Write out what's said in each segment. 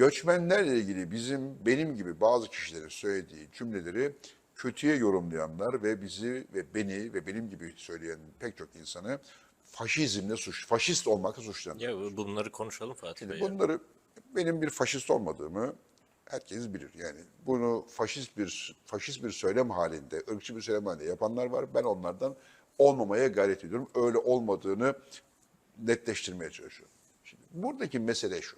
göçmenlerle ilgili bizim benim gibi bazı kişilerin söylediği cümleleri kötüye yorumlayanlar ve bizi ve beni ve benim gibi söyleyen pek çok insanı faşizmle suç, faşist olmakla suçlanıyor. Ya bunları konuşalım Fatih Bey. ya. Bunları benim bir faşist olmadığımı herkes bilir. Yani bunu faşist bir faşist bir söylem halinde, ırkçı bir söylem halinde yapanlar var. Ben onlardan olmamaya gayret ediyorum. Öyle olmadığını netleştirmeye çalışıyorum. Şimdi buradaki mesele şu.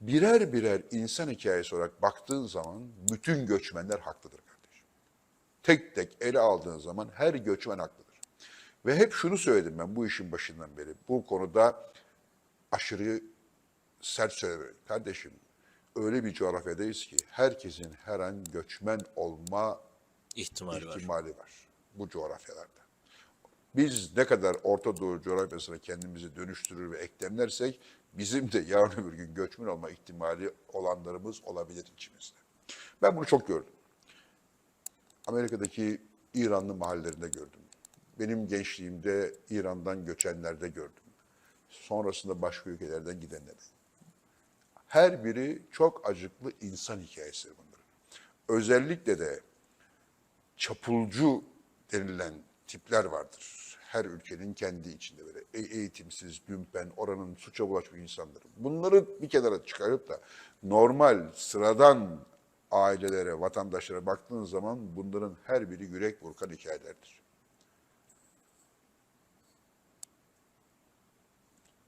Birer birer insan hikayesi olarak baktığın zaman bütün göçmenler haklıdır kardeşim. Tek tek ele aldığın zaman her göçmen haklıdır. Ve hep şunu söyledim ben bu işin başından beri. Bu konuda aşırı sert söylemiyorum. Kardeşim öyle bir coğrafyadayız ki herkesin her an göçmen olma İhtimali var. ihtimali var bu coğrafyalarda. Biz ne kadar Orta Doğu coğrafyasına kendimizi dönüştürür ve eklemlersek bizim de yarın öbür gün göçmen olma ihtimali olanlarımız olabilir içimizde. Ben bunu çok gördüm. Amerika'daki İranlı mahallelerinde gördüm. Benim gençliğimde İran'dan göçenlerde gördüm. Sonrasında başka ülkelerden gidenler. Her biri çok acıklı insan hikayesi bunların. Özellikle de çapulcu denilen tipler vardır. Her ülkenin kendi içinde böyle e- eğitimsiz, dümpen, oranın suça bulaşmış insanları. Bunları bir kenara çıkarıp da normal, sıradan ailelere, vatandaşlara baktığın zaman bunların her biri yürek burkan hikayelerdir.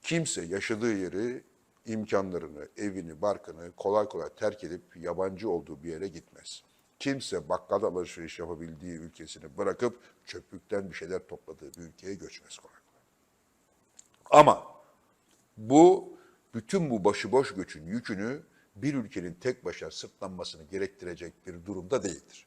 Kimse yaşadığı yeri, imkanlarını, evini, barkını kolay kolay terk edip yabancı olduğu bir yere gitmez. Kimse bakkala alışveriş yapabildiği ülkesini bırakıp çöplükten bir şeyler topladığı bir ülkeye göçmez kolay kolay. Ama bu bütün bu başıboş göçün yükünü bir ülkenin tek başına sırtlanmasını gerektirecek bir durumda değildir.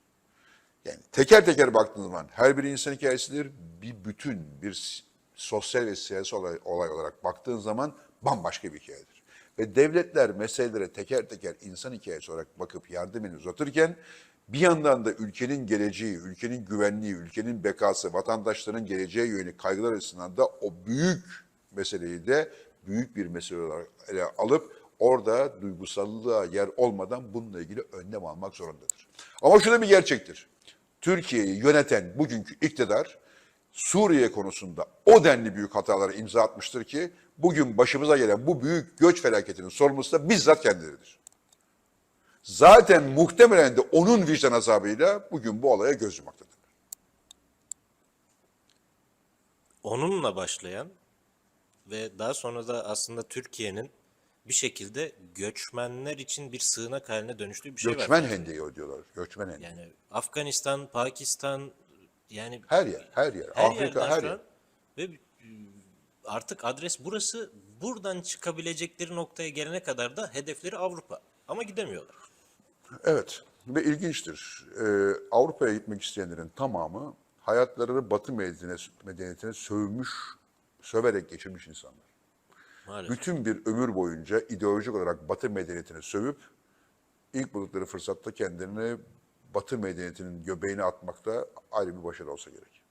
Yani teker teker baktığınız zaman her bir insan hikayesidir. Bir bütün, bir sosyal ve siyasi olay, olay olarak baktığın zaman bambaşka bir hikayedir. Ve devletler meselelere teker teker insan hikayesi olarak bakıp yardım uzatırken bir yandan da ülkenin geleceği, ülkenin güvenliği, ülkenin bekası, vatandaşların geleceğe yönelik kaygılar açısından da o büyük meseleyi de büyük bir mesele olarak ele alıp orada duygusallığa yer olmadan bununla ilgili önlem almak zorundadır. Ama şu da bir gerçektir. Türkiye'yi yöneten bugünkü iktidar Suriye konusunda o denli büyük hatalara imza atmıştır ki bugün başımıza gelen bu büyük göç felaketinin sorumlusu da bizzat kendileridir. Zaten muhtemelen de onun vicdan azabıyla bugün bu olaya göz yumaktadır. Onunla başlayan ve daha sonra da aslında Türkiye'nin bir şekilde göçmenler için bir sığınak haline dönüştüğü bir şey var. Göçmen hendeği o diyorlar. Göçmen hendeği. Yani Afganistan, Pakistan yani Her yer, her yer. her Afrika yerden her yer. ve e, artık adres burası. Buradan çıkabilecekleri noktaya gelene kadar da hedefleri Avrupa. Ama gidemiyorlar. Evet ve ilginçtir. Ee, Avrupa'ya gitmek isteyenlerin tamamı hayatlarını Batı medeniyetine, sövmüş, söverek geçirmiş insanlar. Maalesef. Bütün bir ömür boyunca ideolojik olarak Batı medeniyetine sövüp ilk buldukları fırsatta kendilerini Batı medeniyetinin göbeğine atmakta ayrı bir başarı olsa gerek.